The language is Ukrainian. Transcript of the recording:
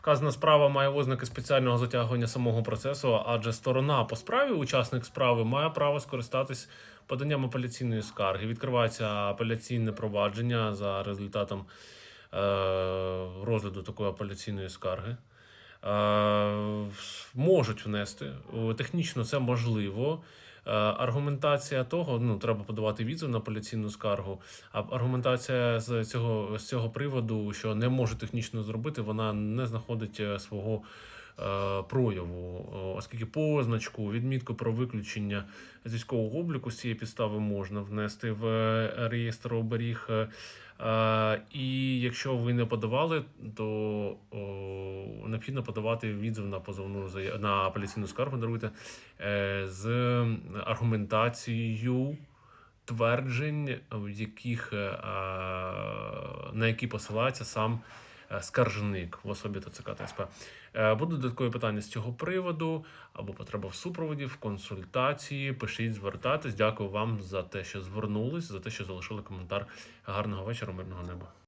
Вказана справа має ознаки спеціального затягування самого процесу, адже сторона по справі, учасник справи, має право скористатись поданням апеляційної скарги. Відкривається апеляційне провадження за результатом е, розгляду такої апеляційної скарги. Е, можуть внести. Технічно це можливо. Е, Аргументація того, ну треба подавати відзив на апеляційну скаргу. А аргументація з цього з цього приводу, що не можу технічно зробити, вона не знаходить е, свого е, прояву, оскільки позначку, відмітку про виключення з військового обліку з цієї підстави можна внести в реєстр оберіг. І якщо ви не подавали, то необхідно подавати відзив на позовну на апеляційну скаргу, даруйте, е, з аргументацією тверджень, в яких, е, на які посилається сам е, скаржник в особі ТЦК та СП. Будуть додаткові питання з цього приводу або потреба в супроводі, в консультації. Пишіть, звертайтесь. Дякую вам за те, що звернулись, за те, що залишили коментар. Гарного вечора, мирного неба.